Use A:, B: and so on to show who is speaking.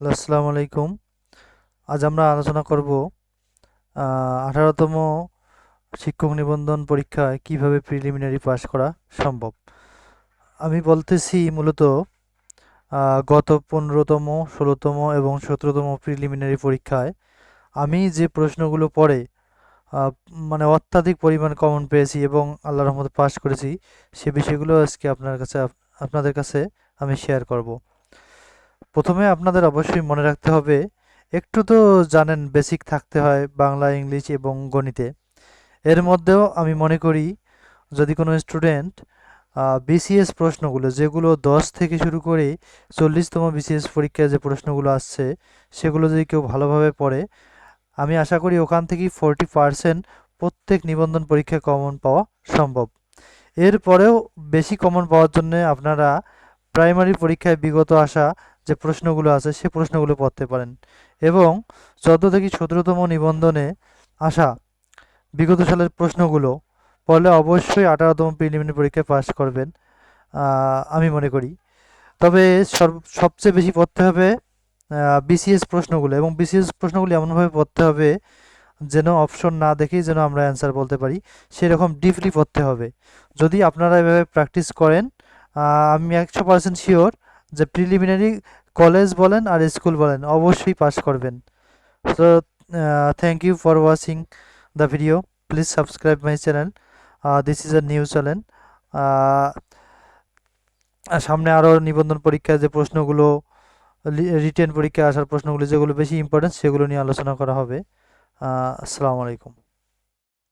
A: Hello, আসসালামু আলাইকুম। আজ আমরা আলোচনা করব আঠারোতম শিক্ষক নিবন্ধন পরীক্ষায় কীভাবে প্রিলিমিনারি পাস করা সম্ভব? আমি বলতেছি মূলত গত পনেরোতম ষোলোতম এবং সতেরোতম প্রিলিমিনারি পরীক্ষায় আমি যে প্রশ্নগুলো পড়ে মানে অত্যাধিক পরিমাণ কমন পেয়েছি এবং আল্লাহর রহমত পাস করেছি সে বিষয়গুলো আজকে আপনার কাছে আপনাদের কাছে আমি শেয়ার করব। প্রথমে আপনাদের অবশ্যই মনে রাখতে হবে, একটু তো জানেন বেসিক থাকতে হয় বাংলা, ইংলিশ এবং গণিতে। এর মধ্যেও আমি মনে করি, যদি কোনো স্টুডেন্ট বিসিএস প্রশ্নগুলো, যেগুলো দশ থেকে শুরু করে চল্লিশতম বিসিএস পরীক্ষায় যে প্রশ্নগুলো আসছে, সেগুলো যদি কেউ ভালোভাবে পড়ে, আমি আশা করি ওখান থেকেই ফোরটি পার্সেন্ট প্রত্যেক নিবন্ধন পরীক্ষায় কমন পাওয়া সম্ভব। এরপরেও বেশি কমন পাওয়ার জন্য আপনারা প্রাইমারি পরীক্ষায় বিগত আসা যে প্রশ্নগুলো আছে সে প্রশ্নগুলো পড়তে পারেন। এবং চোদ্দ থেকে সতেরোতম নিবন্ধনে আসা বিগত সালের প্রশ্নগুলো পড়লে অবশ্যই আঠারোতম প্রিলিমিনারি পরীক্ষায় পাস করবেন আমি মনে করি। তবে সবচেয়ে বেশি পড়তে হবে বিসিএস প্রশ্নগুলো। এবং বিসিএস প্রশ্নগুলো এমনভাবে পড়তে হবে যেন অপশন না দেখেই যেন আমরা অ্যান্সার বলতে পারি। সেরকম ডিপলি পড়তে হবে। যদি আপনারা এভাবে প্র্যাকটিস করেন আমি একশো পার্সেন্ট শিওর যে প্রিলিমিনারি কলেজ বলেন আর স্কুল বলেন অবশ্যই পাস করবেন। So thank you for watching the video please subscribe my channel this is a new channel সামনে আরও নিবন্ধন পরীক্ষায় যে প্রশ্নগুলো রিটেন পরীক্ষায় আসার প্রশ্নগুলো যেগুলো বেশি ইম্পর্টেন্ট সেগুলো নিয়ে আলোচনা করা হবে। আহ, আসসালামু আলাইকুম।